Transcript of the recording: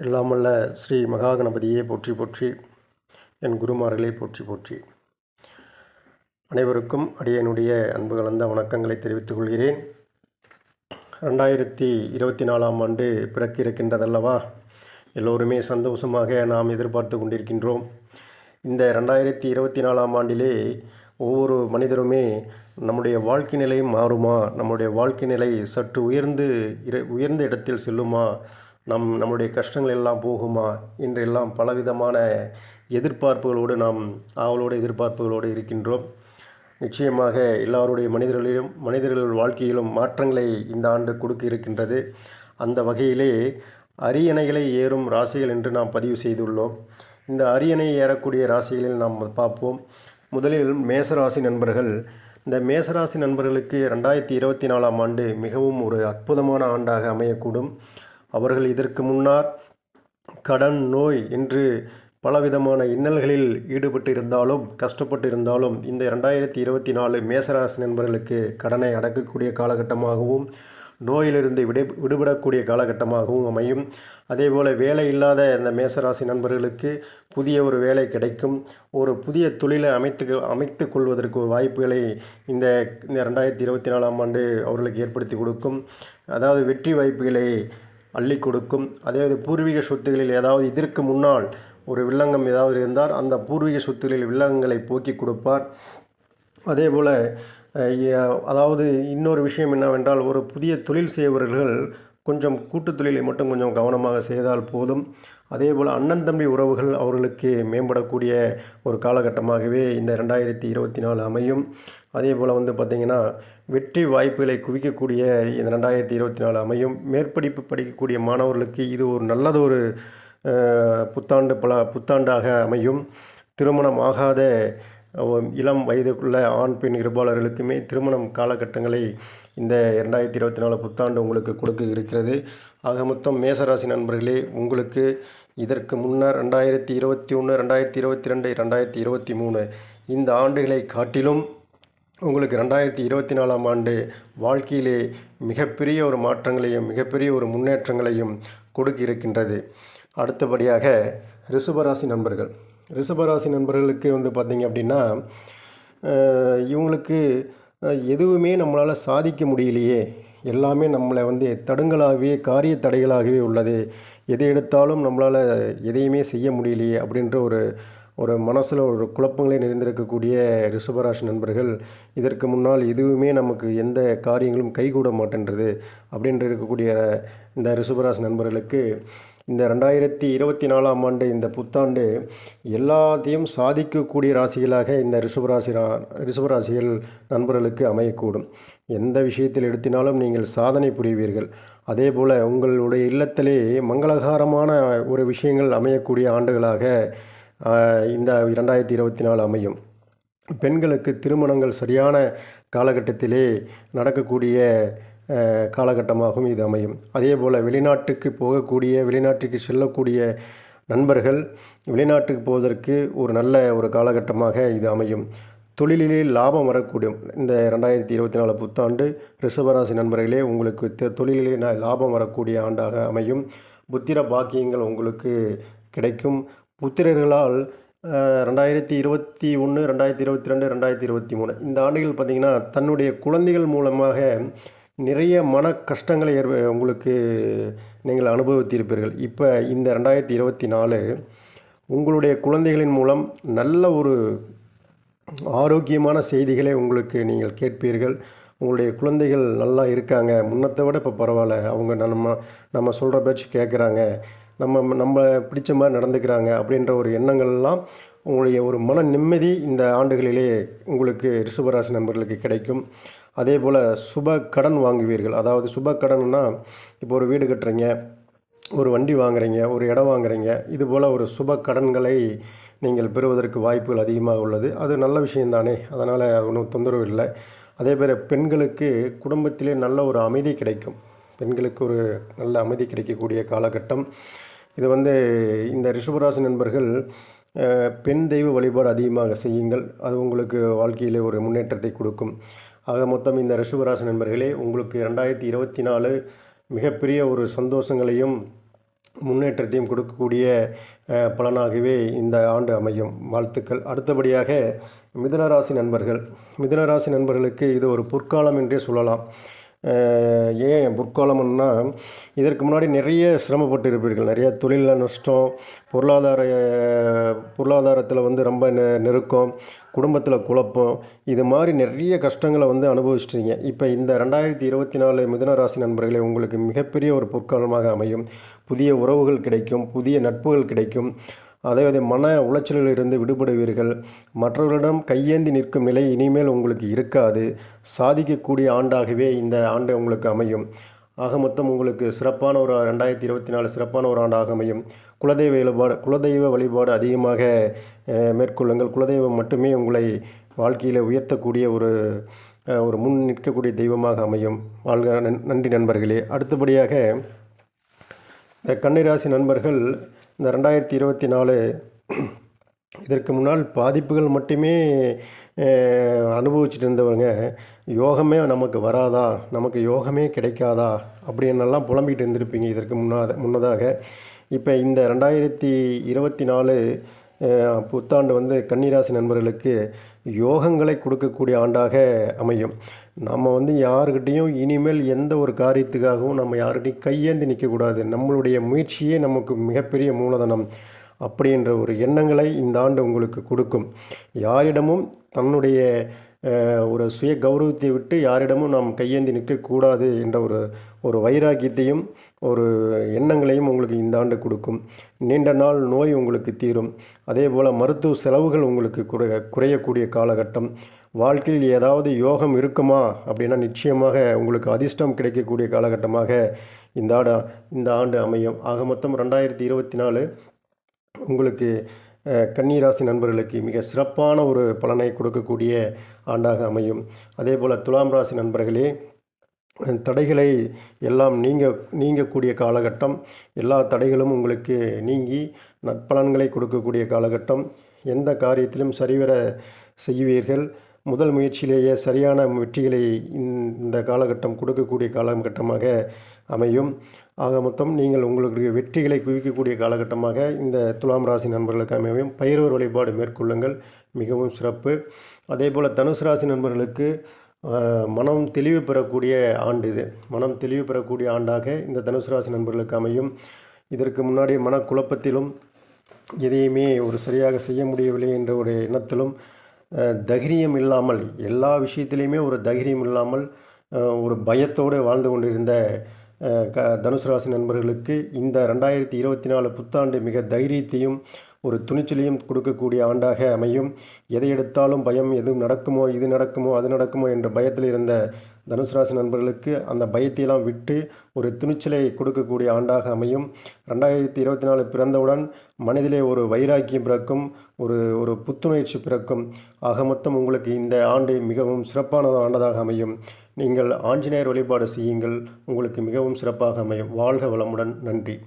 எல்லாமல்ல ஸ்ரீ மகாகணபதியே போற்றி போற்றி என் குருமார்களே போற்றி போற்றி. அனைவருக்கும் அடியனுடைய அன்பு கலந்த வணக்கங்களை தெரிவித்துக் கொள்கிறேன். ரெண்டாயிரத்தி இருபத்தி நாலாம் ஆண்டு பிறக்க இருக்கின்றதல்லவா எல்லோருமே சந்தோஷமாக நாம் எதிர்பார்த்து கொண்டிருக்கின்றோம். இந்த ரெண்டாயிரத்தி இருபத்தி நாலாம் ஆண்டிலே ஒவ்வொரு மனிதருமே நம்முடைய வாழ்க்கை நிலையும் மாறுமா? நம்முடைய வாழ்க்கை நிலை சற்று உயர்ந்து இர- உயர்ந்த இடத்தில் செல்லுமா? நம் நம்முடைய கஷ்டங்கள் எல்லாம் போகுமா என்றெல்லாம் பலவிதமான எதிர்பார்ப்புகளோடு நாம் ஆவலோடு எதிர்பார்ப்புகளோடு இருக்கின்றோம். நிச்சயமாக எல்லாருடைய மனிதர்களிலும் மனிதர்கள் வாழ்க்கையிலும் மாற்றங்களை இந்த ஆண்டு கொடுக்க இருக்கின்றது. அந்த வகையிலே அரியணைகளை ஏறும் ராசிகள் என்று நாம் பதிவு செய்துள்ளோம். இந்த அரியணை ஏறக்கூடிய ராசிகளில் நாம் பார்ப்போம். முதலில் மேசராசி நண்பர்கள். இந்த மேசராசி நண்பர்களுக்கு ரெண்டாயிரத்தி இருபத்தி நாலாம் ஆண்டு மிகவும் ஒரு அற்புதமான ஆண்டாக அமையக்கூடும். அவர்கள் இதற்கு முன்னால் கடன் நோய் என்று பலவிதமான இன்னல்களில் ஈடுபட்டு இருந்தாலும் கஷ்டப்பட்டு இருந்தாலும் இந்த ரெண்டாயிரத்தி இருபத்தி நாலு மேசராசி நண்பர்களுக்கு கடனை அடக்கக்கூடிய காலகட்டமாகவும் நோயிலிருந்து விடை விடுபடக்கூடிய காலகட்டமாகவும் அமையும். அதேபோல் வேலை இல்லாத இந்த மேசராசி நண்பர்களுக்கு புதிய ஒரு வேலை கிடைக்கும். ஒரு புதிய தொழிலை அமைத்து அமைத்து கொள்வதற்கு ஒரு வாய்ப்புகளை இந்த இந்த ரெண்டாயிரத்தி இருபத்தி நாலாம் ஆண்டு அவர்களுக்கு ஏற்படுத்தி கொடுக்கும். அதாவது வெற்றி வாய்ப்புகளை அள்ளி கொடுக்கும். அதே பூர்வீக சொத்துகளில் ஏதாவது இதற்கு முன்னால் ஒரு வில்லங்கம் ஏதாவது இருந்தால் அந்த பூர்வீக சொத்துகளில் வில்லங்கங்களை போக்கி கொடுப்பார். அதே போல் அதாவது இன்னொரு விஷயம் என்னவென்றால் ஒரு புதிய தொழில் செய்பவர்கள் கொஞ்சம் கூட்டுத் தொழிலை மட்டும் கொஞ்சம் கவனமாக செய்தால் போதும். அதேபோல் அண்ணன் தம்பி உறவுகள் அவர்களுக்கு மேம்படக்கூடிய ஒரு காலகட்டமாகவே இந்த ரெண்டாயிரத்தி இருபத்தி நாலு அமையும். அதே போல் வந்து பார்த்திங்கன்னா வெற்றி வாய்ப்புகளை குவிக்கக்கூடிய இந்த ரெண்டாயிரத்தி இருபத்தி நாலு அமையும். மேற்படிப்பு படிக்கக்கூடிய மாணவர்களுக்கு இது ஒரு நல்லதொரு புத்தாண்டு பல புத்தாண்டாக அமையும். திருமணம் ஆகாத இளம் வயதுக்குள்ள ஆண் பெண் இருபாளர்களுக்குமே திருமணம் காலகட்டங்களை இந்த இரண்டாயிரத்தி இருபத்தி நாலு புத்தாண்டு உங்களுக்கு கொடுக்க இருக்கிறது. ஆக மொத்தம் மேசராசி நண்பர்களே உங்களுக்கு இதற்கு முன்னர் ரெண்டாயிரத்தி இருபத்தி ஒன்று ரெண்டாயிரத்தி இருபத்தி ரெண்டு ரெண்டாயிரத்தி இருபத்தி மூணு இந்த ஆண்டுகளை காட்டிலும் உங்களுக்கு ரெண்டாயிரத்தி இருபத்தி நாலாம் ஆண்டு வாழ்க்கையிலே மிகப்பெரிய ஒரு மாற்றங்களையும் மிகப்பெரிய ஒரு முன்னேற்றங்களையும் கொடுக்க இருக்கின்றது. அடுத்தபடியாக ரிஷபராசி நண்பர்கள் ரிஷபராசி நண்பர்களுக்கு வந்து பார்த்திங்க அப்படின்னா இவங்களுக்கு எதுவுமே நம்மளால் சாதிக்க முடியலையே. எல்லாமே நம்மளை வந்து தடுங்களாகவே காரிய தடைகளாகவே உள்ளது. எதை எடுத்தாலும் நம்மளால் எதையுமே செய்ய முடியலையே அப்படின்ற ஒரு ஒரு மனசில் ஒரு குழப்பங்களே நிறைந்திருக்கக்கூடிய ரிஷபராசி நண்பர்கள் இதற்கு முன்னால் எதுவுமே நமக்கு எந்த காரியங்களும் கைகூட மாட்டேன்றது அப்படின்ற இருக்கக்கூடிய இந்த ரிஷபராசி நண்பர்களுக்கு இந்த ரெண்டாயிரத்தி இருபத்தி நாலாம் ஆண்டு இந்த புத்தாண்டு எல்லாத்தையும் சாதிக்கக்கூடிய ராசிகளாக இந்த ரிஷபராசி ரா ரிஷபராசிகள் நண்பர்களுக்கு அமையக்கூடும். எந்த விஷயத்தில் எடுத்தினாலும் நீங்கள் சாதனை புரிவீர்கள். அதே போல் உங்களுடைய இல்லத்திலே மங்களகாரமான ஒரு விஷயங்கள் அமையக்கூடிய ஆண்டுகளாக இந்த இரண்டாயிரத்தி இருபத்தி நாலு அமையும். பெண்களுக்கு திருமணங்கள் சரியான காலகட்டத்திலே நடக்கக்கூடிய காலகட்டமாகவும் இது அமையும். அதே போல் வெளிநாட்டுக்கு போகக்கூடிய வெளிநாட்டுக்கு செல்லக்கூடிய நண்பர்கள் வெளிநாட்டுக்கு போவதற்கு ஒரு நல்ல ஒரு காலகட்டமாக இது அமையும். தொழிலிலே லாபம் வரக்கூடும் இந்த ரெண்டாயிரத்தி இருபத்தி நாலு புத்தாண்டு ரிஷபராசி நண்பர்களே உங்களுக்கு தொழிலிலே லாபம் வரக்கூடிய ஆண்டாக அமையும். புத்திர பாக்கியங்கள் உங்களுக்கு கிடைக்கும். புத்திரர்களால் ரெண்டாயிரத்தி இருபத்தி ஒன்று ரெண்டாயிரத்தி இருபத்தி ரெண்டு ரெண்டாயிரத்தி இருபத்தி மூணு. இந்த ஆண்டுகள் பார்த்திங்கன்னா தன்னுடைய குழந்தைகள் மூலமாக நிறைய மன கஷ்டங்களை ஏற்ப உங்களுக்கு நீங்கள் அனுபவித்திருப்பீர்கள். இப்போ இந்த ரெண்டாயிரத்தி இருபத்தி நாலு உங்களுடைய குழந்தைகளின் மூலம் நல்ல ஒரு ஆரோக்கியமான செய்திகளை உங்களுக்கு நீங்கள் கேட்பீர்கள். உங்களுடைய குழந்தைகள் நல்லா இருக்காங்க. முன்னத்தை விட இப்போ பரவாயில்ல. அவங்க நம்ம நம்ம சொல்கிற பேச்சு கேட்குறாங்க நம்ம நம்ம பிடிச்ச மாதிரி நடந்துக்கிறாங்க அப்படின்ற ஒரு எண்ணங்கள்லாம் உங்களுடைய ஒரு மன நிம்மதி இந்த ஆண்டுகளிலே உங்களுக்கு ரிஷபராசி நண்பர்களுக்கு கிடைக்கும். அதே போல் சுப கடன் வாங்குவீர்கள். அதாவது சுப கடன்னா இப்போ ஒரு வீடு கட்டுறீங்க ஒரு வண்டி வாங்குறீங்க ஒரு இடம் வாங்குறீங்க. இது போல் ஒரு சுப கடன்களை நீங்கள் பெறுவதற்கு வாய்ப்புகள் அதிகமாக உள்ளது. அது நல்ல விஷயந்தானே அதனால் ஒன்றும் தொந்தரவு இல்லை. அதே போல் பெண்களுக்கு குடும்பத்திலே நல்ல ஒரு அமைதி கிடைக்கும். பெண்களுக்கு ஒரு நல்ல அமைதி கிடைக்கக்கூடிய காலகட்டம். இது வந்து இந்த ரிஷபராசி நண்பர்கள் பெண் தெய்வ வழிபாடு அதிகமாக செய்யுங்கள். அது உங்களுக்கு வாழ்க்கையிலே ஒரு முன்னேற்றத்தை கொடுக்கும். ஆக மொத்தம் இந்த ரிஷபராசி நண்பர்களே உங்களுக்கு ரெண்டாயிரத்தி இருபத்தி நாலு மிகப்பெரிய ஒரு சந்தோஷங்களையும் முன்னேற்றத்தையும் கொடுக்கக்கூடிய பலனாகவே இந்த ஆண்டு அமையும். வாழ்த்துக்கள். அடுத்தபடியாக மிதுனராசி நண்பர்கள். மிதனராசி நண்பர்களுக்கு இது ஒரு பொற்காலம் என்றே சொல்லலாம். ஏன் முற்காலம்னா இதற்கு முன்னாடி நிறைய சிரமப்பட்டு இருப்பீர்கள் நிறைய தொழிலில் நஷ்டம் பொருளாதார பொருளாதாரத்தில் வந்து ரொம்ப நெ- நெருக்கம் குடும்பத்தில் குழப்பம் இது மாதிரி நிறைய கஷ்டங்களை வந்து அனுபவிச்சிட்டீங்க. இப்போ இந்த ரெண்டாயிரத்தி இருபத்தி நாலு மிதன ராசி நண்பர்களே உங்களுக்கு மிகப்பெரிய ஒரு பொற்காலமாக அமையும். புதிய உறவுகள் கிடைக்கும் புதிய நட்புகள் கிடைக்கும். அதாவது மன உளைச்சலிலிருந்து விடுபடுவீர்கள். மற்றவர்களிடம் கையேந்தி நிற்கும் நிலை இனிமேல் உங்களுக்கு இருக்காது. சாதிக்கக்கூடிய ஆண்டாகவே இந்த ஆண்டு உங்களுக்கு அமையும். ஆக மொத்தம் உங்களுக்கு சிறப்பான ஒரு ரெண்டாயிரத்தி இருபத்தி நாலு சிறப்பான ஒரு ஆண்டாக அமையும். குலதெய்வ வழிபாடு குலதெய்வ வழிபாடு அதிகமாக மேற்கொள்ளுங்கள். குலதெய்வம் மட்டுமே உங்களை வாழ்க்கையில் உயர்த்தக்கூடிய ஒரு ஒரு முன் நிற்கக்கூடிய தெய்வமாக அமையும். வாழ்க நன்- நன்றி நண்பர்களே. அடுத்தபடியாக இந்த கன்னிராசி நண்பர்கள் இந்த ரெண்டாயிரத்தி இருபத்தி நாலு இதற்கு முன்னால் பாதிப்புகள் மட்டுமே அனுபவிச்சுட்டு இருந்தவங்க யோகமே நமக்கு வராதா? நமக்கு யோகமே கிடைக்காதா? அப்படின்னெல்லாம் புலம்பிகிட்டு இருந்திருப்பீங்க இதற்கு முன்னாத முன்னதாக. இப்போ இந்த ரெண்டாயிரத்தி இருபத்தி நாலு புத்தாண்டு வந்து கன்னிராசி நண்பர்களுக்கு யோகங்களை கொடுக்கக்கூடிய ஆண்டாக அமையும். நம்ம வந்து யாருக்கிட்டேயும் இனிமேல் எந்த ஒரு காரியத்துக்காகவும் நம்ம யாருக்கிட்டையும் கையேந்தி நிற்கக்கூடாது. நம்மளுடைய முயற்சியே நமக்கு மிகப்பெரிய மூலதனம் அப்படின்ற ஒரு எண்ணங்களை இந்த ஆண்டு உங்களுக்கு கொடுக்கும். யாரிடமும் தன்னுடைய ஒரு சுய கௌரவத்தை விட்டு யாரிடமும் நாம் கையேந்தி நிற்கக்கூடாது என்ற ஒரு ஒரு வைராக்கியத்தையும் ஒரு எண்ணங்களையும் உங்களுக்கு இந்த ஆண்டு கொடுக்கும். நீண்ட நாள் நோய் உங்களுக்கு தீரும். அதே போல் மருத்துவ செலவுகள் உங்களுக்கு குறைய குறையக்கூடிய காலகட்டம். வாழ்க்கையில் ஏதாவது யோகம் இருக்குமா? அப்படின்னா நிச்சயமாக உங்களுக்கு அதிர்ஷ்டம் கிடைக்கக்கூடிய காலகட்டமாக இந்த ஆண்டு இந்த ஆண்டு அமையும். ஆக மொத்தம் ரெண்டாயிரத்தி இருபத்தி நாலு உங்களுக்கு கன்னிராசி நண்பர்களுக்கு மிக சிறப்பான ஒரு பலனை கொடுக்கக்கூடிய ஆண்டாக அமையும். அதே போல் துலாம் ராசி நண்பர்களே தடைகளை எல்லாம் நீங்க நீங்கக்கூடிய காலகட்டம் எல்லா தடைகளும் உங்களுக்கு நீங்கி நற்பலன்களை கொடுக்கக்கூடிய காலகட்டம் எந்த காரியத்திலும் சரிவர செய்வீர்கள். முதல் முயற்சியிலேயே சரியான வெற்றிகளை இந்த- காலகட்டம் கொடுக்கக்கூடிய காலகட்டமாக அமையும். ஆக மொத்தம் நீங்கள் உங்களுக்கு வெற்றிகளை குவிக்கக்கூடிய காலகட்டமாக இந்த துலாம் ராசி நண்பர்களுக்கு அமையும். பயிர்வர் வழிபாடு மேற்கொள்ளுங்கள் மிகவும் சிறப்பு. அதே போல் தனுசு ராசி நண்பர்களுக்கு மனம் தெளிவு பெறக்கூடிய ஆண்டு இது. மனம் தெளிவு பெறக்கூடிய ஆண்டாக இந்த தனுசு ராசி நண்பர்களுக்கு அமையும். இதற்கு முன்னாடி மனக்குழப்பத்திலும் எதையுமே ஒரு சரியாக செய்ய முடியவில்லை என்ற ஒரு எண்ணத்திலும் தைரியம் இல்லாமல் எல்லா விஷயத்திலையுமே ஒரு தைரியம் இல்லாமல் ஒரு பயத்தோடு வாழ்ந்து கொண்டிருந்த க தனுசு ராசி நண்பர்களுக்கு இந்த ரெண்டாயிரத்தி இருபத்தி நாலு புத்தாண்டு மிக தைரியத்தையும் ஒரு துணிச்சலையும் கொடுக்கக்கூடிய ஆண்டாக அமையும். எதை எடுத்தாலும் பயம் எதுவும் நடக்குமோ இது நடக்குமோ அது நடக்குமோ என்ற பயத்தில் இருந்த தனுசு ராசி நண்பர்களுக்கு அந்த பயத்தையெல்லாம் விட்டு ஒரு துணிச்சலை கொடுக்கக்கூடிய ஆண்டாக அமையும். ரெண்டாயிரத்தி இருபத்தி நாலு பிறந்தவுடன் மனதிலே ஒரு வைராக்கியம் பிறக்கும் ஒரு ஒரு புத்துணர்ச்சி பிறக்கும். ஆக மொத்தம் உங்களுக்கு இந்த ஆண்டு மிகவும் சிறப்பான ஆண்டதாக அமையும். நீங்கள் ஆஞ்சநேயர் வழிபாடு செய்யுங்கள். உங்களுக்கு மிகவும் சிறப்பாக அமையும். வாழ்க வளமுடன். நன்றி.